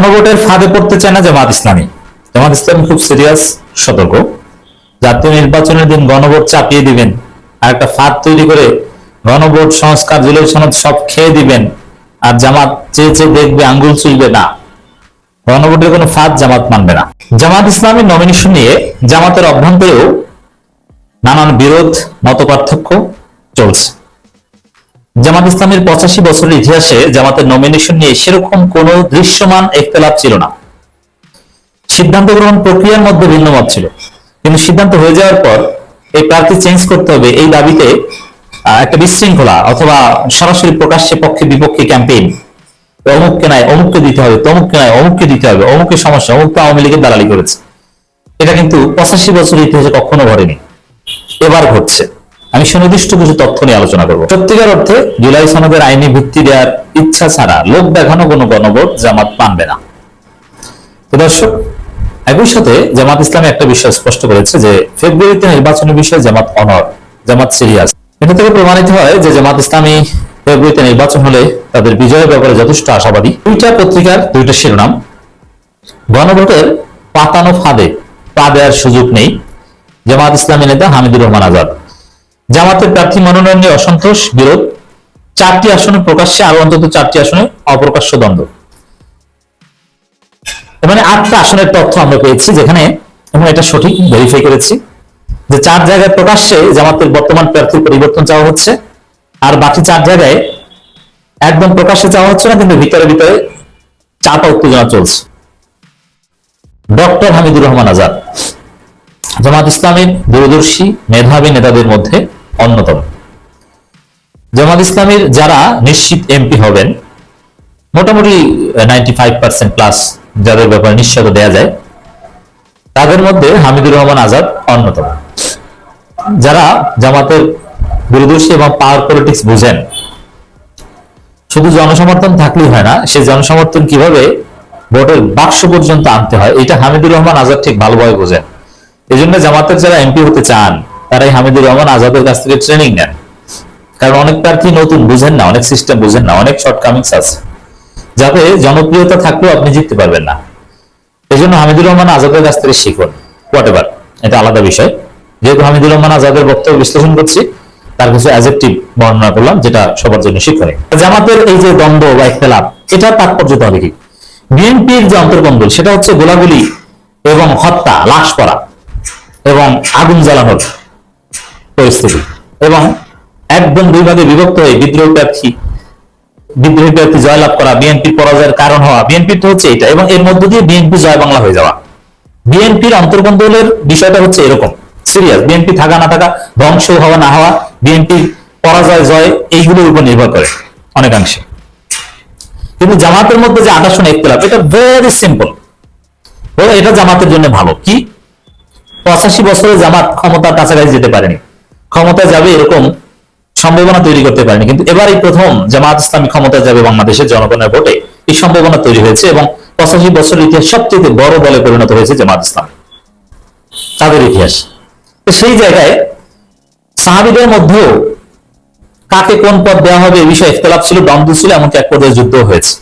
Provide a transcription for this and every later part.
গণভোটের ফাঁদে পড়তে চায় না জামাত ইসলামী। জামাত ইসলামী খুব সিরিয়াস সতর্ক। জাতীয় নির্বাচনের দিন গণভোট চাপিয়ে দিবেন আর একটা ফাঁদ তৈরি করে গণভোট সংস্কার, জুলাই সনদ সব খেয়ে দিবেন আর জামাত চেয়ে চেয়ে দেখবে আঙ্গুল চুলবে না। গণভোটের কোনো ফাঁদ জামাত মানবে না। জামাত ইসলামী নমিনেশন নিয়ে জামাতের অভ্যন্তরেও নানান বিরোধ মত পার্থক্য চলছে। জামাত ইসলামের পঁচাশি বছরের ইতিহাসে জামাতের নমিনেশন নিয়ে সেরকম কোন দৃশ্যমান একতলাপ ছিল না। সিদ্ধান্ত গ্রহণ প্রক্রিয়ার মধ্যে ভিন্ন মত ছিল। কিন্তু সিদ্ধান্ত হয়ে যাওয়ার পর এই প্রার্থী চেঞ্জ করতে হবে এই দাবিতে একটা বিশৃঙ্খলা অথবা সরাসরি প্রকাশ্যে পক্ষে বিপক্ষে ক্যাম্পেইন অমুককে নাই অমুককে দিতে হবে, তমুককে নাই অমুককে দিতে হবে, অমুকের সমস্যা, অমুক আওয়ামী লীগের দালালি করেছে। এটা কিন্তু পঁচাশি বছরের ইতিহাসে কখনো ঘটেনি। এবার ঘটছে। আমি সুনির্দিষ্ট কিছু তথ্য নিয়ে আলোচনা করব। সত্যিকার অর্থে জুলাই সনদের আইনি ভিত্তি দেওয়ার ইচ্ছা ছাড়া লোক দেখানো কোনো গণভোট জামাত মানবে না। তো দর্শক, একই সাথে জামাত ইসলামে একটা বিষয় স্পষ্ট করেছে যে ফেব্রুয়ারিতে নির্বাচনের বিষয়ে জামাত অনর জামাত সিরিয়াস। এটা থেকে প্রমাণিত হয় যে জামাত ইসলামী ফেব্রুয়ারিতে নির্বাচন হলে তাদের বিজয়ের ব্যাপারে যথেষ্ট আশাবাদী। দুইটা পত্রিকার দুইটা শিরোনাম। গণভোটের পাতানো ফাঁদে পা দেওয়ার সুযোগ নেই জামাত ইসলামী নেতা হামিদুর রহমান আজাদ। জামাতের প্রার্থী মনোনয়ন নিয়ে অসন্তোষ, বিরোধ। চারটি আসনে প্রকাশ্যে আরও অন্তত চারটি আসনে অপ্রকাশ্য দ্বন্দ্ব। মানে আটটা আসনের তথ্য আমরা পেয়েছি যেখানে এবং এটা সঠিক ভেরিফাই করেছি যে চার জায়গায় প্রকাশ্যে জামাতের বর্তমান প্রার্থীর পরিবর্তন চাওয়া হচ্ছে আর বাকি চার জায়গায় একদম প্রকাশ্যে চাওয়া হচ্ছে না, কিন্তু ভিতরে ভিতরে চাপা উত্তেজনা চলছে। ডক্টর হামিদুর রহমান আজাদ, জামাত ইসলামের দূরদর্শী, মেধাবী নেতাদের মধ্যে অন্যতম। জামাত ইসলামের যারা নিশ্চিত এমপি হবেন, মোটামুটি নাইনটি ফাইভ পার্সেন্ট প্লাস যাদের ব্যাপারে নিশ্চয়তা দেওয়া যায়, তাদের মধ্যে হামিদুর রহমান আজাদ অন্যতম। যারা জামাতের দূরদর্শী এবং পাওয়ার পলিটিক্স বুঝেন, শুধু জনসমর্থন থাকলেই হয় না, সেই জনসমর্থন কীভাবে ভোটের বাক্স পর্যন্ত আনতে হয়, এটা হামিদুর রহমান আজাদ ঠিক ভালোভাবে বোঝেন। এই জন্য জামাতের যারা এমপি হতে চান তারা এই হামিদুর রহমান আজাদের কাছ থেকে ট্রেনিং নেন। কারণ অনেক প্রার্থী নতুন, বুঝেন না, অনেক সিস্টেম বুঝেন না, অনেক শর্টকামিংস আছে। যাতে জনপ্রিয়তা থাকলেও আপনি জিততে পারবেন না। এই জন্য হামিদুর রহমান আজাদের কাছ থেকে শিখুন হোয়াট এটা আলাদা বিষয়। যেহেতু হামিদুর রহমান আজাদের বক্তব্য বিশ্লেষণ করছি, তার কিছু অ্যাজেক্টিভ বর্ণনা করলাম, যেটা সবার জন্য শিক্ষণীয়। জামাতের এই যে দ্বন্দ্ব বা ইখতলাফ এটা তাৎপর্য হবে কি বিএনপির যে অন্তর্কন্দল সেটা হচ্ছে গোলাগুলি এবং হত্যা, লাশ পড়া এবং আগুন জ্বালানোর পরিস্থিতি। এবং একদম দুই ভাগে বিভক্ত হয়ে বিদ্রোহী প্রার্থী বিদ্রোহী প্রার্থী জয়লাভ করা, বিএনপি পরাজয়ের কারণ হওয়া। বিএনপি তো হচ্ছে এটা। এবং এর মধ্য দিয়ে বিএনপি জয় বাংলা হয়ে যাওয়া। বিএনপির অন্তর্কন্দলের বিষয়টা হচ্ছে এরকম। সিরিয়াস, বিএনপি থাকা না থাকা, ধ্বংস হওয়া না হওয়া বিএনপির পরাজয়, জয়, এইগুলোর উপর নির্ভর করে অনেকাংশে। কিন্তু জামাতের মধ্যে যে আঠাশন ইখতলাফ, এটা ভেরি সিম্পল এটা জামাতের জন্য ভালো। কি? পঁচাশি বছরে জামাত ক্ষমতার কাছাকাছি যেতে পারেনি। ক্ষমতা যাবে এরকম সম্ভাবনা তৈরি করতে পারেনি। কিন্তু এবারই প্রথম জামাত ইসলামী ক্ষমতা যাবে বাংলাদেশের জনগণের ভোটে। এই সম্ভাবনা তৈরি হয়েছে এবং পঁচাশি বছরের ইতিহাস সবচেয়ে বড় দলে পরিণত হয়েছে জামাত ইসলাম। তাদের ইতিহাস। সেই জায়গায় সাহাবিদের মধ্যেও কাকে কোন পদ দেওয়া হবে এই বিষয়ে ইখতলাফ ছিল, দ্বন্দ্ব ছিল, এমনকি এক পর্যায়ে যুদ্ধ হয়েছে।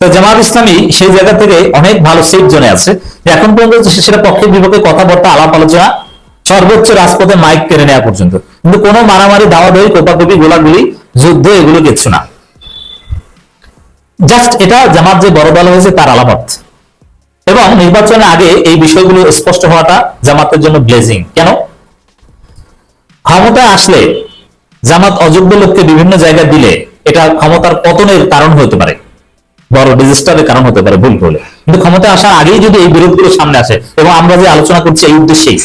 তো জামাত ইসলামী সেই জায়গা থেকে অনেক ভালো সেফ জোনে আছে। এখন পর্যন্ত সেটা পক্ষে বিপক্ষে কথাবার্তা, আলাপ আলোচনা সর্বোচ্চ রাজপথে মাইক কেড়ে নেওয়া পর্যন্ত। কিন্তু কোনো মারামারি দাওয়াদারি কোপাকুপি, গোলাগুলি, যুদ্ধ এগুলো কিচ্ছু না। জাস্ট এটা জামাত যে বড় দল হয়েছে তার আলামত। এবং নির্বাচনের আগে এই বিষয়গুলো স্পষ্ট হওয়াটা জামাতের জন্য ব্লেজিং কেন? ক্ষমতায় আসলে জামাত অযোগ্য লোককে বিভিন্ন জায়গায় দিলে এটা ক্ষমতার পতনের কারণ হতে পারে। বড় ডিজাস্টারের কারণ হতে পারে, ভুল করলে কিন্তু ক্ষমতায় আসার আগেই যদি এই বিরোধগুলো সামনে আসে, এবং আমরা যে আলোচনা করছি এই উদ্দেশ্যেই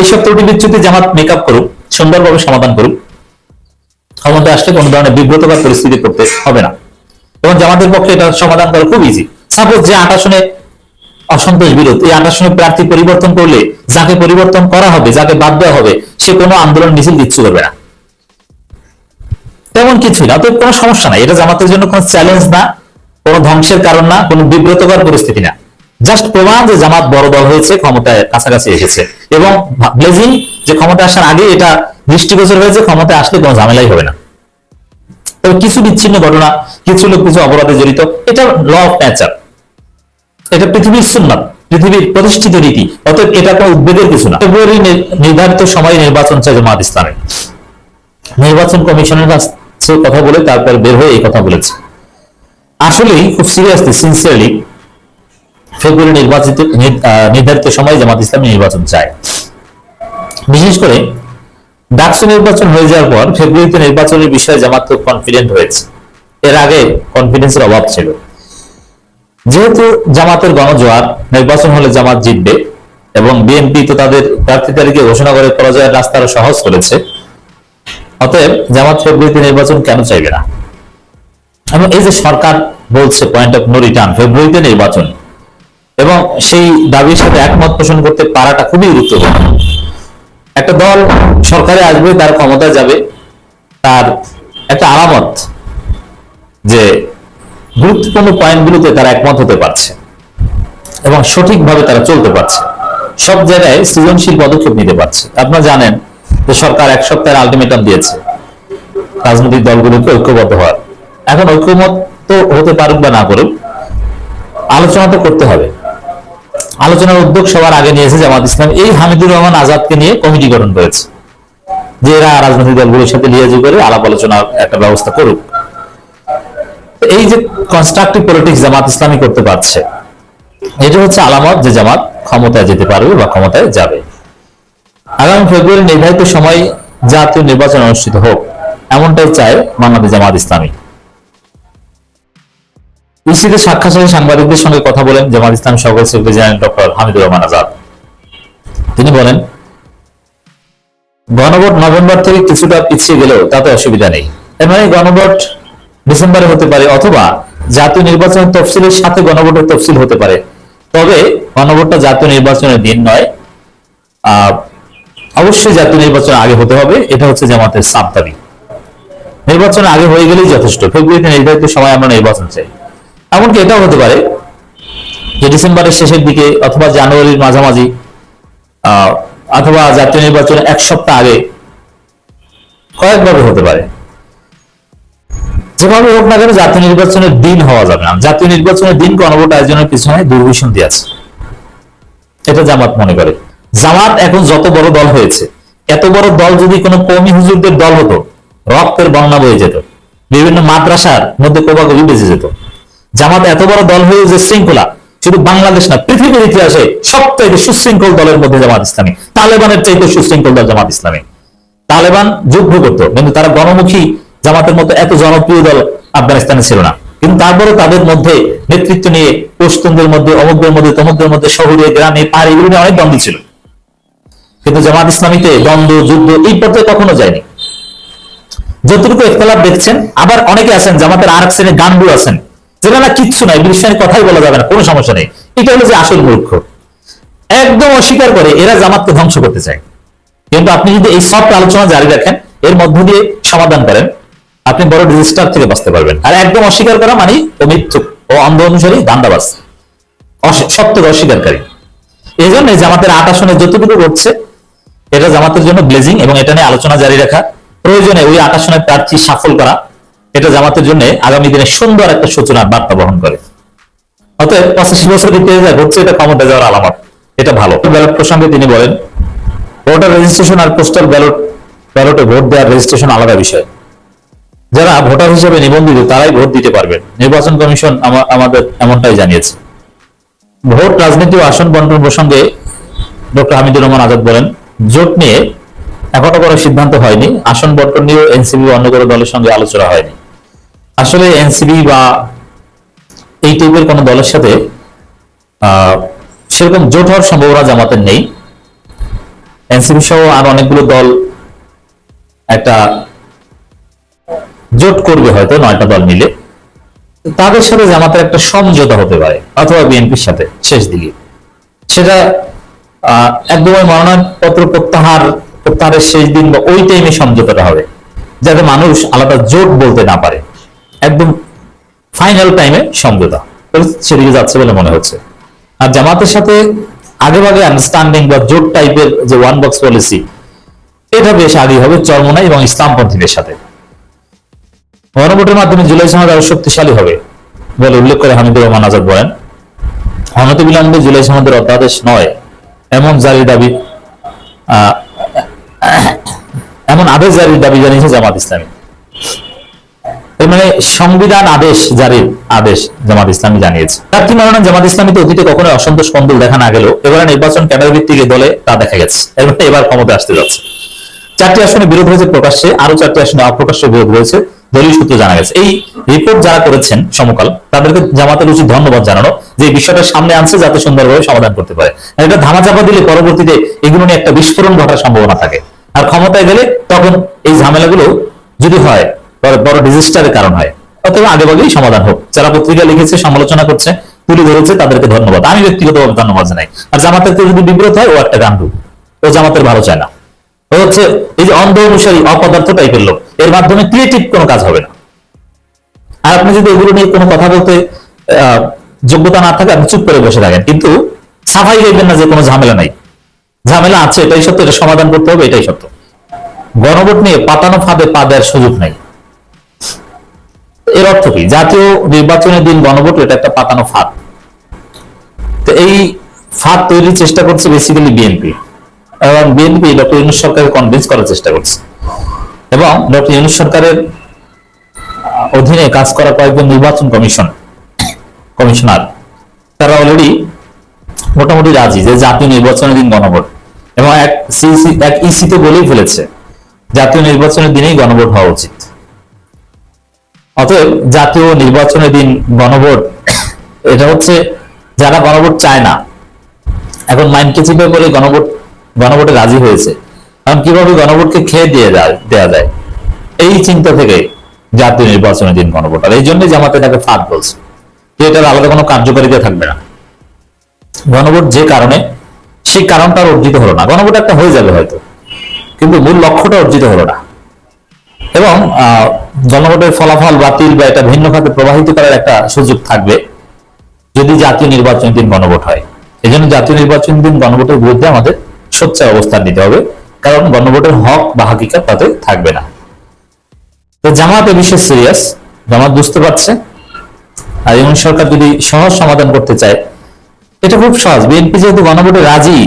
এইসব ত্রুটি বিচ্যুতি জামাত মেকআপ করুক, সুন্দরভাবে সমাধান করুক ক্ষমতায় আসলে কোনো ধরনের বিব্রতকর পরিস্থিতি করতে হবে না। এবং জামাতের পক্ষে এটা সমাধান করা খুব ইজি সাপোজ যে আট অসন্তোষ বিরোধ, এই আট প্রার্থী পরিবর্তন করলে যাকে পরিবর্তন করা হবে, যাকে বাদ দেওয়া হবে, সে কোনো আন্দোলন মিছিল কিচ্ছু করবে না। তেমন কিছুই না, অতএব কোনো সমস্যা নাই। এটা জামাতের জন্য কোনো চ্যালেঞ্জ না, কোনো ধ্বংসের কারণ না, কোনো বিব্রতকর পরিস্থিতি না। জাস্ট প্রমাণ যে জামাত বড় দল হয়েছে, ক্ষমতায় কাছাকাছি এসেছে। এবং ব্লেজিং যে ক্ষমতায় আসার আগে এটা দৃষ্টিগোচর হয়েছে, ক্ষমতায় আসলে কোনো ঝামেলাই হবে না। তবে কিছু বিচ্ছিন্ন ঘটনা, কিছু লোক, কিছু অপরাধে জড়িত, এটা ল অফ নেচার এটা পৃথিবীর সুন্নাত, পৃথিবীর প্রতিষ্ঠিত রীতি, অতএব এটা কোনো উদ্বেগের কিছু না। ফেব্রুয়ারি নির্ধারিত সময়ে নির্বাচন চাই জামাত ইসলামের নির্বাচন কমিশনের কাছে কথা বলে তারপর বের হয়ে এই কথা বলেছে। আসলেই খুব সিরিয়াসলি সিনসিয়ারলি ফেব্রুয়ারি নির্বাচিত নির্ধারিত সময়ে জামাত ইসলামী নির্বাচন চায়। বিশেষ করে ডাকসু নির্বাচন হয়ে যাওয়ার পর ফেব্রুয়ারিতে নির্বাচনের বিষয়ে জামাত খুব কনফিডেন্ট হয়েছে। এর আগে কনফিডেন্সের অভাব ছিল। যেহেতু জামাতের গণজোয়ার, নির্বাচন হলে জামাত জিতবে এবং বিএনপি তো তাদের প্রার্থী তালিকা ঘোষণা করে পরাজয়ের রাস্তা আরও সহজ করেছে, অতএব জামাত ফেব্রুয়ারিতে নির্বাচন কেন চাইবে না? এবং এই যে সরকার বলছে পয়েন্ট অফ নো রিটার্ন ফেব্রুয়ারিতে নির্বাচন। এবং সেই দাবির সাথে একমত পোষণ করতে পারাটা খুবই গুরুত্বপূর্ণ। একটা দল সরকারে আসবে, তার ক্ষমতা যাবে, তার একটা আলামত যে গুরুত্বপূর্ণ পয়েন্টগুলোতে তারা একমত হতে পারছে এবং সঠিকভাবে তারা চলতে পারছে। সব জায়গায় সৃজনশীল পদক্ষেপ নিতে পারছে। আপনারা জানেন যে সরকার এক সপ্তাহের আলটিমেটাম দিয়েছে রাজনৈতিক দলগুলোকে ঐক্যবদ্ধ হওয়ার। এখন ঐক্যমত তো হতে পারুক বা না করুক আলোচনা তো করতে হবে। আলোচনার উদ্যোগ সবার আগে নিয়েছে জামাত ইসলাম। এই হামিদুর রহমান আজাদকে নিয়ে কমিটি গঠন করেছে। যে এরা রাজনৈতিক দলগুলোর সাথে লিয়াজি করে আলাপ আলোচনার একটা ব্যবস্থা করুক। এই যে কনস্ট্রাকটিভ পলিটিক্স জামাত ইসলামী করতে পারছে, এটা হচ্ছে আলামত যে জামাত ক্ষমতায় যেতে পারবে বা ক্ষমতায় যাবে। আগামী ফেব্রুয়ারি নির্ধারিত সময় জাতীয় নির্বাচন অনুষ্ঠিত হোক, এমনটাই চায় বাংলাদেশ জামাত ইসলামী। ইসিতে সাক্ষাৎ শেষে সাংবাদিকদের সঙ্গে কথা বলেন জামাত ইসলাম সকল secretary general doctor Hamidur Rahman Azad. তিনি বলেন, গণভোট নভেম্বর থেকে কিছুটা পিছিয়ে গেলেও তাতে অসুবিধা নেই। এর মানে গণভোট ডিসেম্বরে হতে পারে অথবা জাতীয় নির্বাচনের তফসিলের সাথে গণভোটের তফসিল হতে পারে। তবে গণভোটটা জাতীয় নির্বাচনের দিন নয় অবশ্যই জাতীয় নির্বাচন আগে হতে হবে, এটা হচ্ছে জামাতের সাব দাবি। নির্বাচন আগে হয়ে গেলেই যথেষ্ট। ফেব্রুয়ারিতে নির্ধারিত সময় আমরা নির্বাচন চাই। এমনকি এটাও হতে পারে যে ডিসেম্বরের শেষের দিকে অথবা জানুয়ারির মাঝামাঝি অথবা জাতীয় নির্বাচন এক সপ্তাহ আগে কয়েকভাবে হতে পারে। যেভাবে হোক না কেন জাতীয় নির্বাচনের দিন হওয়া যাবে না। জাতীয় নির্বাচনের দিন গণভোট আয়োজনের পিছনে দুর্বিসন্ধি আছে। এটা জামাত মনে করে। জামাত এখন যত বড় দল হয়েছে, এত বড় দল যদি কোনো কৌমি হুজুরদের দল হতো, রক্তের বন্যা বয়ে যেত। বিভিন্ন মাদ্রাসার মধ্যে কোবাকবি বেঁচে যেত। জামাত এত বড় দল হয়ে যে শৃঙ্খলা, শুধু বাংলাদেশ না, পৃথিবীর ইতিহাসে সবথেকে সুশৃঙ্খল দলের মধ্যে জামাত ইসলামী। তালেবানের চাইতে সুশৃঙ্খল দল জামাত ইসলামী। তালেবান যুদ্ধ করত, কিন্তু তারা গণমুখী জামাতের মতো এত জনপ্রিয় দল আফগানিস্তানে ছিল না। কিন্তু তারপরে তাদের মধ্যে নেতৃত্ব নিয়ে পশতুনদের মধ্যে, অমুকদের মধ্যে, তমুকদের মধ্যে, শহরে, গ্রামে পাহাড়ি এগুলো নিয়ে অনেক দ্বন্দ্ব ছিল। কিন্তু জামাত ইসলামীতে দ্বন্দ্ব, যুদ্ধ এই পর্যায়ে কখনো যায়নি। যতটুকু একতলাপ দেখছেন, আবার অনেকে আছেন, জামাতের আর এক শ্রেণির গানগুলো আছেন। যেটা না কিচ্ছু নাই বিশ্বনের কথাই বলা যাবে না, কোনো সমস্যা নেই। এটা হলো যে আসল মূর্খ। একদম অস্বীকার করে এরা জামাতকে ধ্বংস করতে চায়। কিন্তু আপনি যদি এই সফট আলোচনা জারি রাখেন, এর মধ্য দিয়ে সমাধান করেন, আপনি বড় ডিজিস্টার থেকে বাঁচতে পারবেন। আর একদম অস্বীকার করা মানে ও মিথ্যুক ও অন্ধ অনুসারী দান্দাবাজ। অস- সত্যের অস্বীকারী। এই জন্য জামাতের আট আসনে যতটুকু ঘটছে, এটা জামাতের জন্য ব্লেজিং এবং এটা নিয়ে আলোচনা জারি রাখা প্রয়োজনে ওই আট আসনের প্রার্থী সফল করা এটা জামাতের জন্য আগামী দিনে সুন্দর একটা সূচনার বার্তা বহন করে। অতএব পঁচাশি বছর ইতিহাসে ঘটছে এটা ক্ষমতা যাওয়ার আলামত। এটা ভালো। ব্যালট প্রসঙ্গে তিনি বলেন, ভোটার রেজিস্ট্রেশন আর পোস্টাল ব্যালট ব্যালটে ভোট দেওয়ার রেজিস্ট্রেশন আলাদা বিষয়। যারা ভোটার হিসেবে নিবন্ধিত, তারাই ভোট দিতে পারবেন নির্বাচন কমিশন আমা- আমাদের এমনটাই জানিয়েছে। ভোট, রাজনীতি ও আসন বন্টন প্রসঙ্গে ডক্টর হামিদুর রহমান আজাদ বলেন, জোট নিয়ে এখনও কোনো সিদ্ধান্ত হয়নি। আসন বন্টন নিয়েও এনসিবি অন্য কোনো দলের সঙ্গে আলোচনা হয়নি। আসলে এনসিবি বা এই টাইপের কোনো দলের সাথে সেরকম জোট হওয়ার সম্ভাবনা জামাতের নেই। এনসিবি সহ আর অনেকগুলো দল একটা জোট করবে হয়তো নয়টা দল মিলে। তাদের সাথে জামাতের একটা সমঝোতা হতে পারে, অথবা বিএনপির সাথে, শেষ দিকে। সেটা একদমই মনোনয়নপত্র প্রত্যাহার, প্রত্যাহারের শেষ দিন বা ওই টাইমে সমঝোতাটা হবে, যাতে মানুষ আলাদা জোট বলতে না পারে। একদম ফাইনাল টাইমে সমঝোতা। সেদিকে যাচ্ছে বলে মনে হচ্ছে। আর জামাতের সাথে আগে ভাগে আন্ডারস্ট্যান্ডিং বা জোট টাইপের যে ওয়ান বক্স পলিসি এটা বেশ আগে হবে চরমনাই এবং ইসলামপন্থীদের সাথে। গণভোটের মাধ্যমে জুলাই সমাজ আরও শক্তিশালী হবে বলে উল্লেখ করে হামিদুর রহমান আজাদ বলেন। অনতিবিলম্বে জুলাই সনদের অধ্যাদেশ নয়, এমন জারি দাবি এমন আদেশ জারির দাবি জানিয়েছে জামাত ইসলামী। মানে সংবিধান আদেশ, জারির আদেশ জামাত ইসলামী জানিয়েছে। প্রার্থী মনোনয়ন জামাত ইসলামীতে অতীতে কখনো অসন্তোষ কন্দল দেখা না গেলেও এবার নির্বাচন ক্যাডার ভিত্তিক দলে তা দেখা গেছে। এর মানে এবার ক্ষমতা আসতে যাচ্ছে। চারটি আসনে বিরোধ হয়েছে প্রকাশ্যে আরও চারটি আসনে অপ্রকাশ্যে বিরোধ হয়েছে দলীয় সূত্রে জানা গেছে। এই রিপোর্ট যারা করেছেন সমকাল, তাদেরকে জামাতের উচিত ধন্যবাদ জানানো যে বিষয়টা সামনে আনছে যাতে সুন্দরভাবে সমাধান করতে পারে। এটা ধামাচাপা দিলে পরবর্তীতে এগুলো নিয়ে একটা বিস্ফোরণ ঘটার সম্ভাবনা থাকে। আর ক্ষমতায় গেলে তখন এই ঝামেলাগুলো যদি হয় বড় ডিজাস্টারের কারণ হয়। অথবা আগে ভাগেই সমাধান হোক। যারা পত্রিকা লিখেছে, সমালোচনা করছে, তুলে ধরেছে, তাদেরকে ধন্যবাদ। আমি ব্যক্তিগতভাবে ধন্যবাদ জানাই। আর জামাতের যদি বিব্রত হয়, ও একটা গান্ডু ও জামাতের ভালো চায় না। ও হচ্ছে এই যে অন্ধ অনুসারী, অপদার্থ টাইপের লোক। এর মাধ্যমে ক্রিয়েটিভ কোনো কাজ হবে না। আর আপনি যদি এগুলো নিয়ে কোনো কথা বলতে যোগ্যতা না থাকে, আপনি চুপ করে বসে থাকেন। কিন্তু সাফাই দেখবেন না যে কোনো ঝামেলা নাই। ঝামেলা আছে, এটাই সত্য, এটা সমাধান করতে হবে, এটাই সত্য। গণভোট নিয়ে পাতানো ফাঁদে পা দেওয়ার সুযোগ নাই। এর অর্থ কি? জাতীয় নির্বাচনের দিন গণভোট এটা একটা পাতানো ফাঁদ। তো এই ফাঁদ তৈরির চেষ্টা করছে বেসিক্যালি বিএনপি এবং বিএনপি ডক্টর ইউনুস সরকারকে কনভিন্স করার চেষ্টা করছে। এবং ডক্টর ইউনুস সরকারের অধীনে কাজ করা কয়েকজন নির্বাচন কমিশন, কমিশনার, তারা অলরেডি মোটামুটি রাজি যে জাতীয় নির্বাচনের দিন গণভোট। এবং এক সিইসি এক ইসিতে বলেই ফেলেছে, জাতীয় নির্বাচনের দিনেই গণভোট হওয়া উচিত। অতএব জাতীয় নির্বাচনের দিন গণভোট, এটা হচ্ছে যারা গণভোট চায় না। এখন মাইন্ডকে চিপে বলে গণভোট, গণভোটে রাজি হয়েছে। কারণ কীভাবে গণভোটকে খেয়ে দিয়ে দেওয়া যায়? এই চিন্তা থেকে জাতীয় নির্বাচনের দিন গণভোট। আর এই জন্য জামাতে তাকে ফাঁদ বলছে। যে এটার আলাদা কোনো কার্যকারিতা থাকবে না? গণভোট যে কারণে, সেই কারণটা অর্জিত হলো না। গণভোট একটা হয়ে যাবে হয়তো। কিন্তু মূল লক্ষ্যটা অর্জিত হলো না। এবং জনভোটের ফলাফল বাতিল বা এটা ভিন্ন খাতে প্রবাহিত করার একটা সুযোগ থাকবে যদি জাতীয় নির্বাচন দিন গণভোট হয়। এই জন্য জাতীয় নির্বাচন দিন গণভোটের বিরুদ্ধে আমাদের সোচ্চার অবস্থান নিতে হবে, কারণ গণভোটের হক বা হাকিকা তাতে থাকবে না। তো জামাত এ সিরিয়াস জামাত বুঝতে পারছে। আর ইউনিট সরকার যদি সহজ সমাধান করতে চায়, এটা খুব সহজ। বিএনপি যেহেতু গণভোটে রাজি,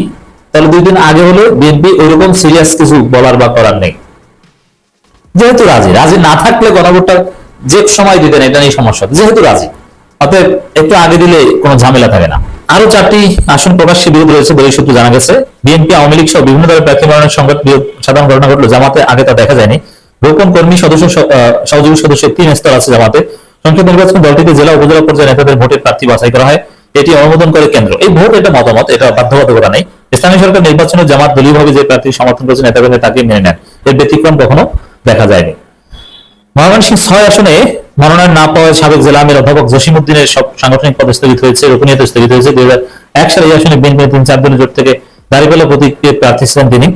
তাহলে দুই দিন আগে হলে বিএনপি ওইরকম সিরিয়াস কিছু বলার বা করার নেই। যেহেতু রাজি রাজি না থাকলে গণভোটটা যে সময় দিতেন এটা নিয়ে সমস্যা যেহেতু রাজি, অতএব একটু আগে দিলে কোনো ঝামেলা থাকে না। আরও চারটি আসন প্রকাশ্যে বিরোধ রয়েছে বলে সূত্র জানা গেছে। বিএনপি, আওয়ামী লীগ সহ বিভিন্ন দলের প্রার্থী মনোনয়ন বিরোধ সাধারণ ঘটনা ঘটলো জামাতে, আগে তা দেখা যায়নি। গোপন কর্মী সদস্য সহযোগী সদস্যের তিন স্তর আছে জামাতে। সংসদ নির্বাচন দলটিতে জেলা উপজেলা পর্যায়ে নেতাদের ভোটের প্রার্থী বাছাই করা হয়। এটি অনুমোদন করে কেন্দ্র। এই ভোট এটা মতামত, এটা বাধ্যবাধকতা নেই। স্থানীয় সরকার নির্বাচনে জামাত দলীয়ভাবে যে প্রার্থী সমর্থন করেছে নেতাদের তাকে মেনে নেন। এর ব্যতিক্রম কখনো দেখা যায়নি। ময়মনসিংহ ছয় আসনে মনোনয়ন না পাওয়ায় সাবেক জেলা আমির অধ্যাপক জসিমুদ্দিনের সব সাংগঠনিক পদ স্থগিত হয়েছে রোপণীয়তা স্থগিত হয়েছে। দুই হাজার এক সালে এই আসনে বিএনপি তিন চার দিনের জোট থেকে দাঁড়িপাল্লা প্রতীকে প্রার্থী ছিলেন তিনি।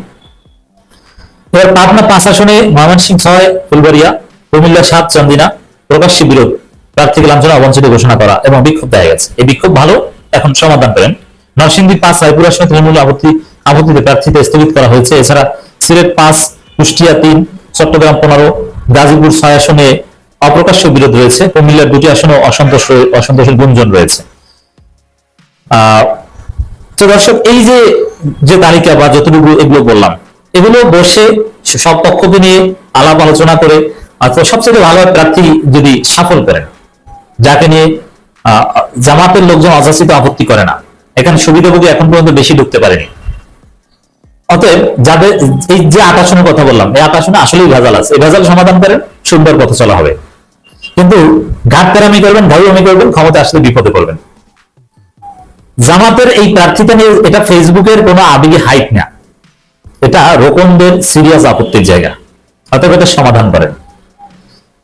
এবার পাবনা পাঁচ আসনে ময়মনসিংহ ছয়, ফুলবাড়িয়া, কুমিল্লা সাত, চান্দিনা, প্রকাশ্যে বিরোধ। প্রার্থীকে লাঞ্ছনা, অবাঞ্ছিত ঘোষণা করা এবং বিক্ষোভ দেখা গেছে। এই বিক্ষোভ ভালো, এখন সমাধান করেন। নরসিংদী পাঁচ, রায়পুর আসনে তৃণমূল আপত্তি আপত্তিতে প্রার্থীতে স্থগিত করা হয়েছে। এছাড়া সিলেট পাঁচ, কুষ্টিয়া তিন চট্টগ্রাম পনেরো, গাজীপুর ছয় আসনে অপ্রকাশ্য বিরোধ রয়েছে, কুমিল্লার দুটি আসনে অসন্তোষ অসন্তোষের গুঞ্জন রয়েছে। তো দর্শক, এই যে যে তালিকা বা যতটুকু এগুলো বললাম, এগুলো বসে সব পক্ষকে নিয়ে আলাপ আলোচনা করে অথবা সবচেয়ে ভালো প্রার্থী যদি সফল করেন যাকে নিয়ে জামাতের লোকজন অযাচিত আপত্তি করে না, এখানে সুবিধাভোগী এখন পর্যন্ত বেশি ঢুকতে পারেনি। অতএব যাদের এই যে আট আসনের কথা বললাম, এই আসনে আসলেই ভেজাল আছে। এই ভেজাল সমাধান করেন সুন্দর পথে চলা হবে। কিন্তু ঘাট তেরামি করবেন ঢাউয়ামি করবেন ক্ষমতা আসলে বিপদে পড়বেন। জামাতের এই প্রার্থীতা নিয়ে এটা ফেসবুকের কোনো আবেগী হাইট না। এটা রোকনদের সিরিয়াস আপত্তির জায়গা। অতএব এটা সমাধান করেন।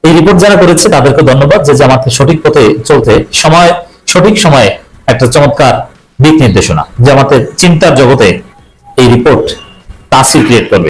এই রিপোর্ট যারা করেছে, তাদেরকে ধন্যবাদ যে জামাতের সঠিক পথে চলতে সময়, সঠিক সময়ে একটা চমৎকার দিক নির্দেশনা। জামাতের চিন্তার জগতে এই রিপোর্ট তাসির ক্রিয়েট করবে।